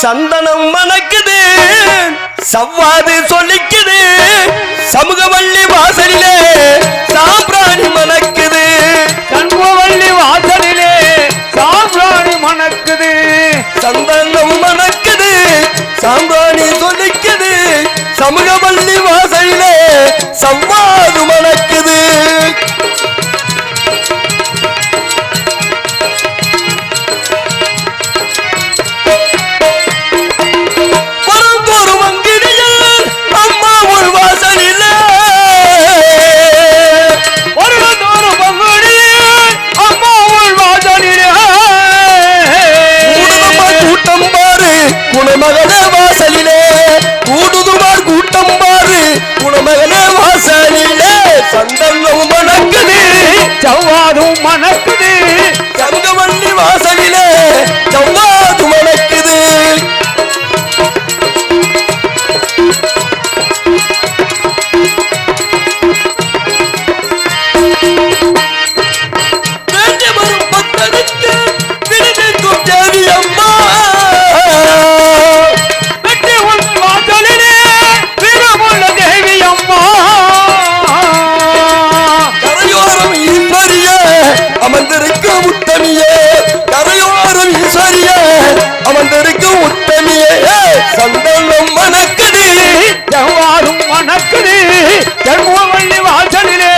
சந்தனம் மணக்குது. சவ்வாது சொல்லிக்குது. சமூகவள்ளி வாசலிலே சாம்பிராணி மணக்குது. சண்முகவள்ளி வாசலிலே சாம்பிராணி மணக்குது. சந்தனம் மணக்குது. சாம்பிராணி சொல்லிக்குது. சமூகவள்ளி வாசலிலே சவ்வாது குணமகனே வாசலிலே கூடுதுமார் கூட்டம் பாரு குணமகனே வாசலிலே சந்தனம் மணக்குது. செவ்வாதும் மணக்குது. சங்கவள்ளி வாசலிலே செவ்வாது அமர்ந்திருக்கும் உத்தமியே கரையோரம் ஈஸ்வரியே அமர்ந்திருக்கு உத்தமியே சந்தனம் மணக்குது எவ்வாறும் மணக்குது ஜன்மவள்ளி வாசலிலே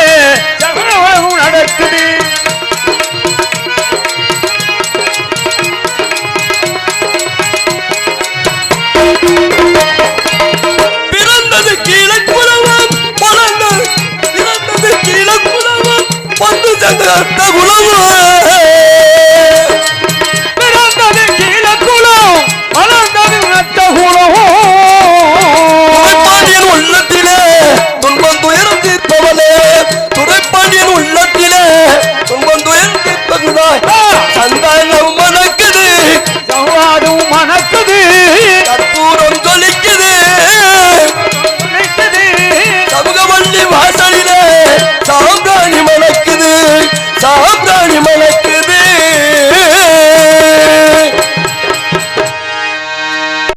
சகலவும் நடக்குது. பிறந்தது கீழே குலவம் பிறந்தது கீழே குலவம் பந்து சென்ற குலவம்